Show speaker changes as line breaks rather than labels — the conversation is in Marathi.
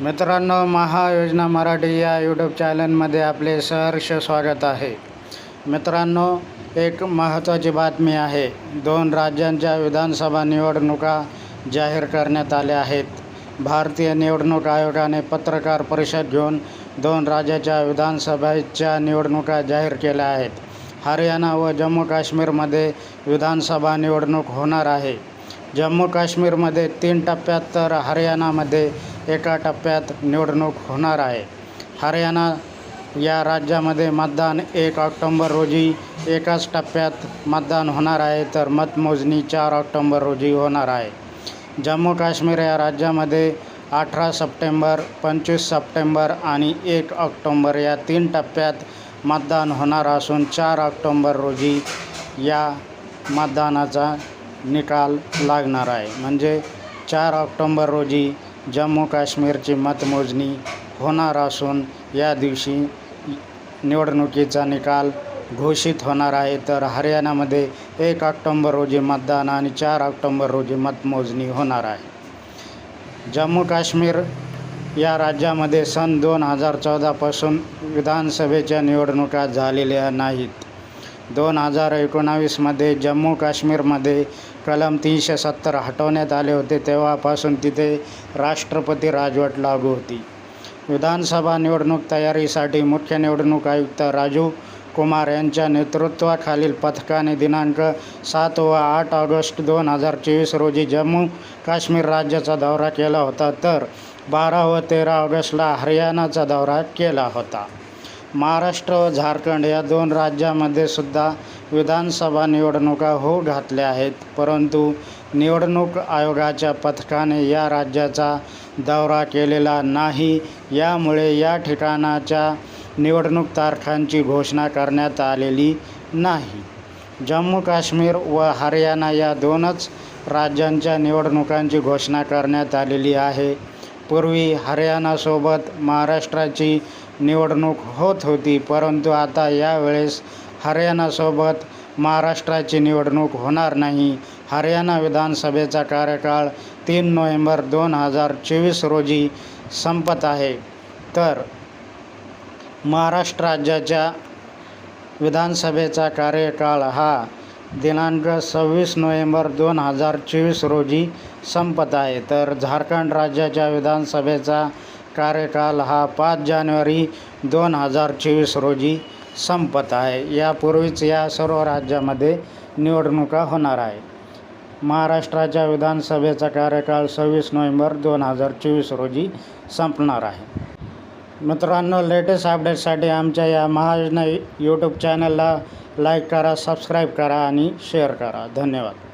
मित्रांनो महायोजना मराठी या यूट्यूब चॅनलमध्ये आपले सहर्ष स्वागत आहे. मित्रांनो एक महत्त्वाची बातमी आहे. दोन राज्यांच्या विधानसभा निवडणुका जाहीर करण्यात आल्या आहेत. भारतीय निवडणूक आयोगाने पत्रकार परिषद घेऊन दोन राज्याच्या विधानसभेच्या निवडणुका जाहीर केल्या आहेत. हरियाणा व जम्मू काश्मीरमध्ये विधानसभा निवडणूक होणार आहे. जम्मू काश्मीरमध्ये तीन टप्प्यात तर हरियाणामध्ये एका टप्प्यात निवडणूक होणार आहे. हरियाणा या राज्यामध्ये मतदान एक ऑक्टोंबर रोजी एकाच टप्प्यात मतदान होणार आहे तर मतमोजणी चार ऑक्टोंबर रोजी होणार आहे. जम्मू काश्मीर या राज्यामध्ये अठरा सप्टेंबर पंचवीस सप्टेंबर आणि एक ऑक्टोंबर या तीन टप्प्यात मतदान होणार असून चार ऑक्टोंबर रोजी या मतदानाचा निकाल लागणार आहे. म्हणजे चार ऑक्टोंबर रोजी जम्मू काश्मीरची मतमोजणी होणार असून या दिवशी निवडणुकीचा निकाल घोषित होणार आहे. तर हरियाणामध्ये एक ऑक्टोंबर रोजी मतदान आणि चार ऑक्टोंबर रोजी मतमोजणी होणार आहे. जम्मू काश्मीर या राज्यामध्ये सन दोन हजार चौदापासून विधानसभेच्या निवडणुका झालेल्या नाहीत. दोन हजार एकोणावीसमध्ये जम्मू काश्मीरमध्ये कलम तीनशे सत्तर हटवण्यात आले होते. तेव्हापासून तिथे राष्ट्रपती राजवट लागू होती. विधानसभा निवडणूक तयारीसाठी मुख्य निवडणूक आयुक्त राजू कुमार यांच्या नेतृत्वाखालील पथकाने दिनांक सात व आठ ऑगस्ट दोन हजार चोवीस रोजी जम्मू काश्मीर राज्याचा दौरा केला होता. तर बारा व तेरा ऑगस्टला हरियाणाचा दौरा केला होता. महाराष्ट्र व झारखंड या दोन राज्यामध्ये सुद्धा विधानसभा निवडणुका होऊ घातल्या आहेत. परंतु निवडणूक आयोगाच्या पथकाने या राज्याचा दौरा केलेला नाही. यामुळे या ठिकाणाच्या निवडणूक तारखांची घोषणा करण्यात आलेली नाही. जम्मू काश्मीर व हरियाणा या दोनच राज्यांच्या निवडणुकांची घोषणा करण्यात आलेली आहे. पूर्वी हरियाणासोबत महाराष्ट्राची निवडणूक होत होती परंतु आता यावेळेस हरियाणासोबत महाराष्ट्राची निवडणूक होणार नाही. हरियाणा विधानसभेचा कार्यकाळ तीन नोव्हेंबर दोन हजार चोवीस रोजी संपत आहे. तर महाराष्ट्र राज्याच्या विधानसभेचा कार्यकाळ हा दिनांक सव्वीस नोव्हेंबर दोन हजार चोवीस रोजी संपत आहे. तर झारखंड राज्याच्या विधानसभेचा कार्यकाल हा पाच जानेवारी दोन हजार चोवीस रोजी संपत आहे. यापूर्वीच या सर्व राज्यामध्ये निवडणुका होणार आहे महाराष्ट्राच्या विधानसभेचा कार्यकाळ सव्वीस नोव्हेंबर दोन हजार चोवीस रोजी संपणार आहे. मित्रांनो लेटेस्ट अपडेटसाठी आमच्या या महायोजना यूट्यूब चॅनलला लाईक करा सबस्क्राईब करा आणि शेअर करा. धन्यवाद.